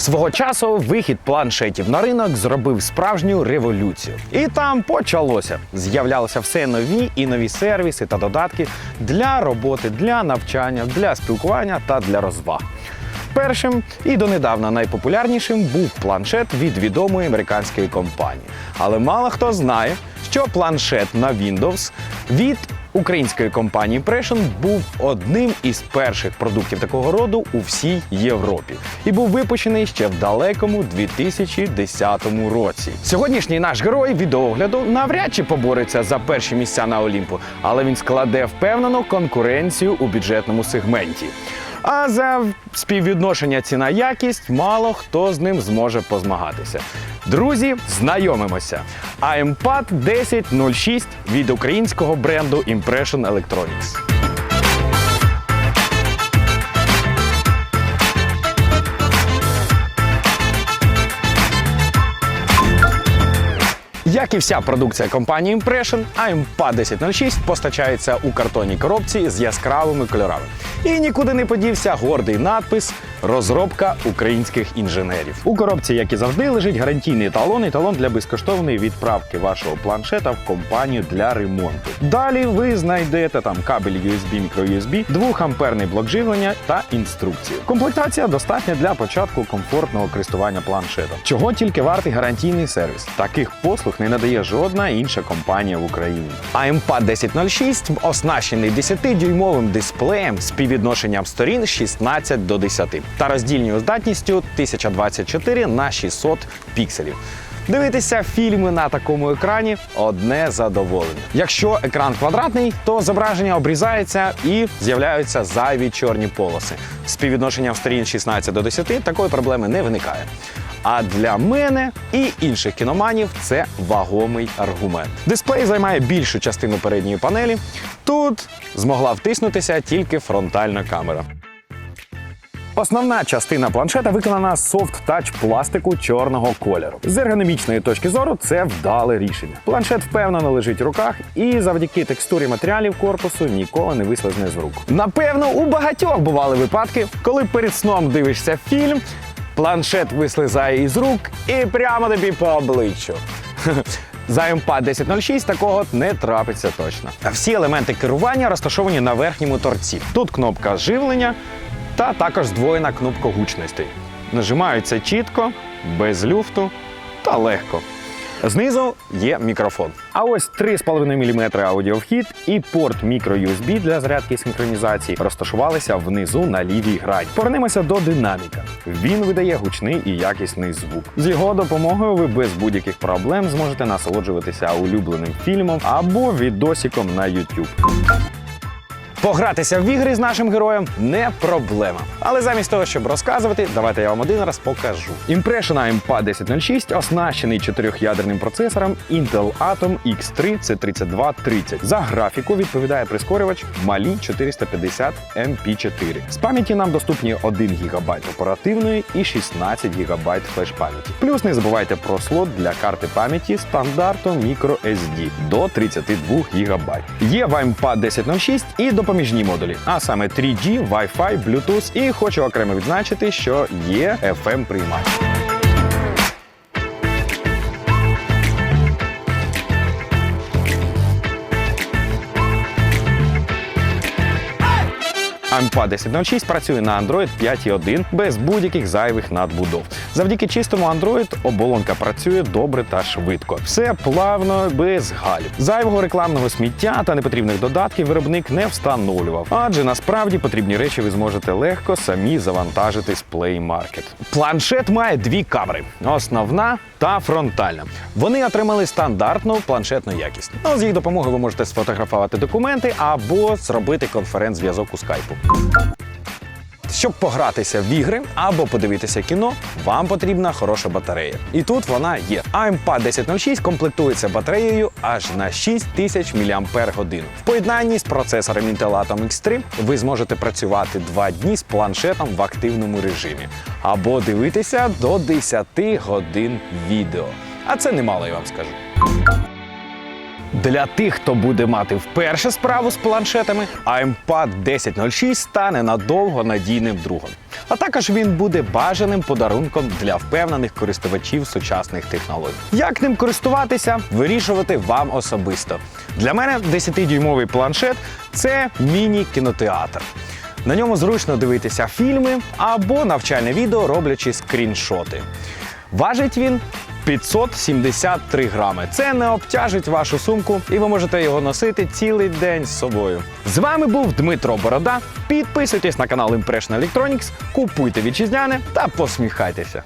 Свого часу вихід планшетів на ринок зробив справжню революцію. І там почалося. З'являлися все нові і нові сервіси та додатки для роботи, для навчання, для спілкування та для розваг. Першим і донедавна найпопулярнішим був планшет від відомої американської компанії. Але мало хто знає, що планшет на Windows від української компанії Impression був одним із перших продуктів такого роду у всій Європі і був випущений ще в далекому 2010 році. Сьогоднішній наш герой відеогляду навряд чи побореться за перші місця на Олімпу, але він складе впевнено конкуренцію у бюджетному сегменті. А за співвідношення ціна-якість мало хто з ним зможе позмагатися. Друзі, знайомимося. iPad 1006 від українського бренду Impression Electronics. Як і вся продукція компанії Impression, AMPA 1006 постачається у картонній коробці з яскравими кольорами. І нікуди не подівся гордий надпис Розробка українських інженерів. У коробці, як і завжди, лежить гарантійний талон і талон для безкоштовної відправки вашого планшета в компанію для ремонту. Далі ви знайдете там кабель USB, microUSB, 2-амперний блок живлення та інструкцію. Комплектація достатня для початку комфортного користування планшетом. Чого тільки вартий гарантійний сервіс. Таких послуг не надає жодна інша компанія в Україні. iPad 1006 оснащений 10-дюймовим дисплеєм з співвідношенням сторін 16 до 10 та роздільною здатністю 1024 на 600 пікселів. Дивитися фільми на такому екрані одне задоволення. Якщо екран квадратний, то зображення обрізається і з'являються зайві чорні полоси. Співвідношенням сторін 16 до 10 такої проблеми не виникає. А для мене і інших кіноманів це вагомий аргумент. Дисплей займає більшу частину передньої панелі. Тут змогла втиснутися тільки фронтальна камера. Основна частина планшета виконана з софт-тач пластику чорного кольору. З ергономічної точки зору це вдале рішення. Планшет впевнено лежить в руках і завдяки текстурі матеріалів корпусу ніколи не вислизне з рук. Напевно, у багатьох бували випадки, коли перед сном дивишся фільм, планшет вислизає із рук і прямо тобі по обличчю. За iPad 1006 такого не трапиться точно. А всі елементи керування розташовані на верхньому торці. Тут кнопка живлення та також здвоєна кнопка гучностей. Нажимаються чітко, без люфту та легко. Знизу є мікрофон. А ось 3,5 мм аудіовхід і порт мікро-USB для зарядки і синхронізації розташувалися внизу на лівій грані. Повернемося до динаміка. Він видає гучний і якісний звук. З його допомогою ви без будь-яких проблем зможете насолоджуватися улюбленим фільмом або відосиком на YouTube. Погратися в ігри з нашим героєм не проблема. Але замість того, щоб розказувати, давайте я вам один раз покажу. Impression iPad 1006 оснащений чотирьохядерним процесором Intel Atom X3 C3230. За графіку відповідає прискорювач малі 450 MP4. З пам'яті нам доступні 1 ГБ оперативної і 16 ГБ флеш-пам'яті. Плюс не забувайте про слот для карти пам'яті стандарту microSD до 32 ГБ. Є в iPad 1006 і допоміжні модулі, а саме 3G, Wi-Fi, Bluetooth і хочу окремо відзначити, що є FM приймач. iPad 1006 працює на Android 5.1 без будь-яких зайвих надбудов. Завдяки чистому Android оболонка працює добре та швидко. Все плавно, без галів. Зайвого рекламного сміття та непотрібних додатків виробник не встановлював, адже насправді потрібні речі ви зможете легко самі завантажити з Play Market. Планшет має дві камери: основна та фронтальна. Вони отримали стандартну планшетну якість. Ну, з їх допомогою ви можете сфотографувати документи або зробити конференц-зв'язок у скайпу. Щоб погратися в ігри або подивитися кіно, вам потрібна хороша батарея. І тут вона є. iPad 1006 комплектується батареєю аж на 6000 мАч. В поєднанні з процесором Intel Atom X3 ви зможете працювати 2 дні з планшетом в активному режимі або дивитися до 10 годин відео. А це немало, я вам скажу. Для тих, хто буде мати вперше справу з планшетами, iPad 1006 стане надовго надійним другом. А також він буде бажаним подарунком для впевнених користувачів сучасних технологій. Як ним користуватися, вирішувати вам особисто. Для мене 10-дюймовий планшет це міні-кінотеатр. На ньому зручно дивитися фільми або навчальне відео, роблячи скріншоти. Важить він 573 грами. Це не обтяжить вашу сумку, і ви можете його носити цілий день з собою. З вами був Дмитро Борода. Підписуйтесь на канал Impression Electronics, купуйте вітчизняне та посміхайтеся.